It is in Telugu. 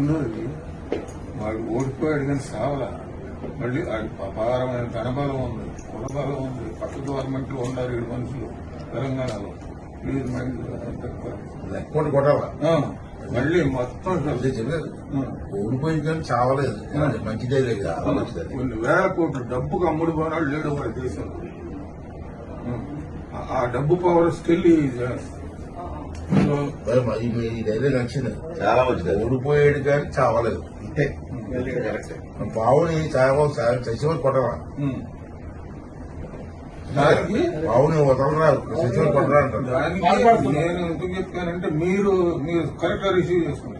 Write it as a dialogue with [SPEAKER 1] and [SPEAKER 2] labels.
[SPEAKER 1] ఉన్నది వాడు ఓడిపోయాడు కానీ సావలా. మళ్ళీ వాడి అపారమైన ధనబలం ఉంది. కులబలం ఉంది. పక్క గవర్నమెంట్లో ఉన్నారు ఏడు మనుషులు తెలంగాణలో.
[SPEAKER 2] లెక్క కొట్టాలా
[SPEAKER 1] మళ్ళీ మొత్తం
[SPEAKER 2] ఓడిపోయింది కానీ చావలేదు. మంచిదే లేదు
[SPEAKER 1] కొన్ని వేల కోట్లు డబ్బుకు అమ్ముడు పోనాడు లేడు మన దేశంలో. ఆ- డబ్బు పవర్ స్టిల్
[SPEAKER 2] మీ ఈ ధైర్యం నచ్చింది
[SPEAKER 3] చాలా మంచిది
[SPEAKER 2] ఓడిపోయాడు కానీ చావలేదు
[SPEAKER 3] కరెక్ట్
[SPEAKER 2] పావుని చావ చచ్చిపోయి కొట్టరా
[SPEAKER 1] ఉమ్. దానికి
[SPEAKER 2] పావుని వదలరా చచ్చిపోయి కొట్టరా అంటారు
[SPEAKER 1] దానికి నేను ఎందుకు చెప్పానంటే మీరు మీరు కరెక్ట్గా రిసీవ్ చేసుకుంటారు